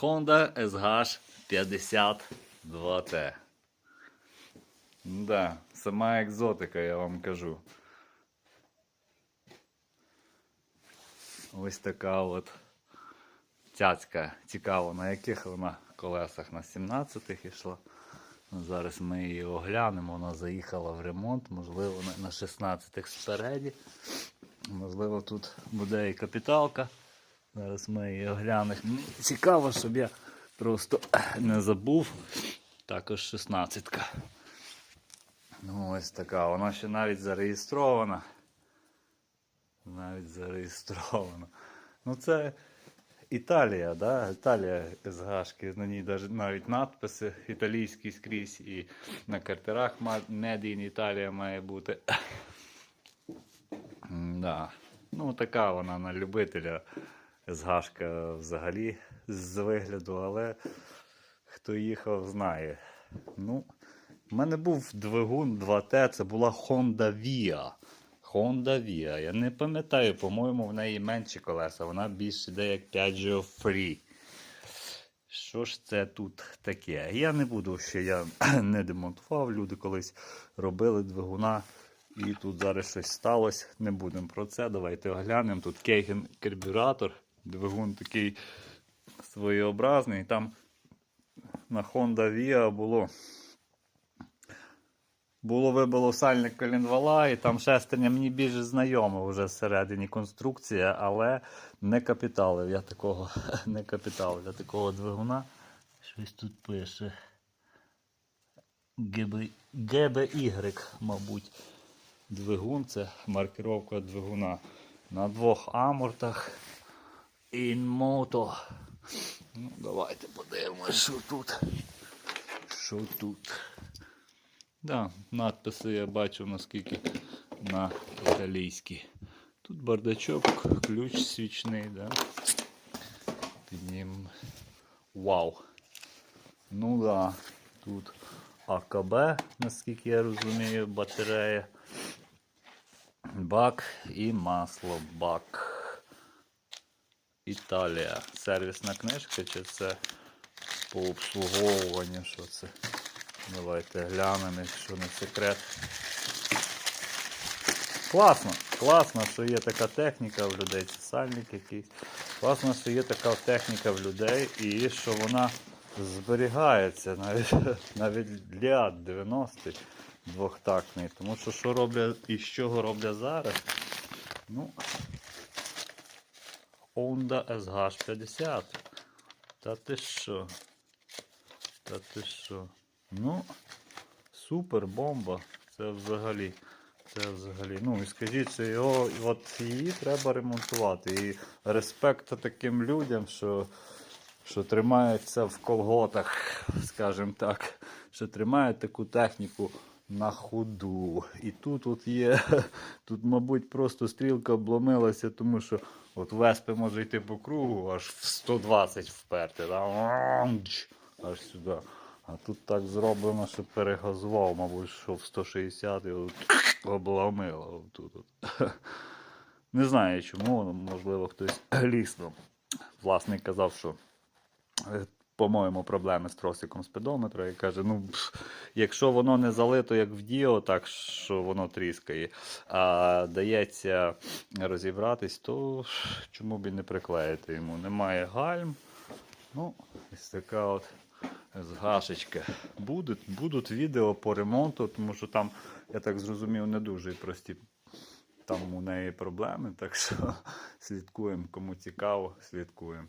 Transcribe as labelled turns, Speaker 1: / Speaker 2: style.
Speaker 1: Honda SH 52T. Да, сама екзотика, я вам кажу. Ось така от цяцька. Цікаво, на яких вона колесах на 17-х йшла. Ну, Зараз ми її оглянемо. Вона заїхала в ремонт, можливо, на- на 16-х спереді. Можливо, тут буде і капіталка. Зараз ми її оглянемо. Цікаво, щоб я просто не забув. Також 16-ка. Ну, ось така. Вона ще навіть зареєстрована. Навіть зареєстрована. Ну, це Італія, да? Італія СГшки, на ній навіть надписи італійські скрізь і на картерах Made in Італія має бути. Да. Ну, така вона на любителя СГшка взагалі з вигляду, але хто їхав, знає. Ну, в мене був двигун 2Т, це була Honda Via. Honda Via. Я не пам'ятаю, по-моєму, в неї менші колеса, вона більш іде як Piaggio Free. Що ж це тут таке? Я не буду ще, я не демонтував. Люди колись робили двигуна, і тут зараз щось сталося. Не будемо про це. Давайте оглянемо. Тут Кейген карбюратор. Двигун такий своєобразний. Там на Honda Via було. Було вибило сальник колінвала, і там шестерня мені більше знайома вже всередині конструкція, але не капіталив я такого, не капіталив я такого двигуна. Щось тут пише. GB, GBY, мабуть. Двигун це маркировка двигуна. На двох амортах. Інмото. Ну, давайте подивимось, що тут. Що тут. Да, надписи я бачу наскільки на італійській. Тут бардачок, ключ свічний, да. Піднім. Вау. Ну да, тут АКБ, наскільки я розумію, батарея. Бак і масло бак. Італія. Сервісна книжка чи це по обслуговуванню? Що це? Давайте глянемо, якщо не секрет. Класно, класно, що є така техніка в людей, це сальник якийсь. Класно, що є така техніка в людей і що вона зберігається навіть, навіть для 90 двохтактний. Тому що що роблять і з чого роблять зараз? Ну, Honda SH50. Та ти що? Та ти що? Ну, супер бомба. Це взагалі. Це взагалі. Ну і скажіть, що його, от її треба ремонтувати. І респект таким людям, що, що тримаються в колготах, скажімо так, що тримають таку техніку на ходу. І тут от є, тут, мабуть, просто стрілка обломилася, тому що от веспи може йти по кругу, аж в 120 вперти. Да? Аж сюди. А тут так зроблено, що перегазував, мабуть, що в 160 і от обломило. Тут от. Не знаю чому, можливо, хтось лісно. Власник казав, що, е, по-моєму, проблеми з тросиком спідометра. І каже, ну, якщо воно не залито, як в Діо, так що воно тріскає, а дається розібратись, то чому б і не приклеїти йому? Немає гальм. Ну, ось така от згашечка. Будуть, будуть відео по ремонту, тому що там, я так зрозумів, не дуже прості. Там у неї проблеми, так що слідкуємо. Кому цікаво, слідкуємо.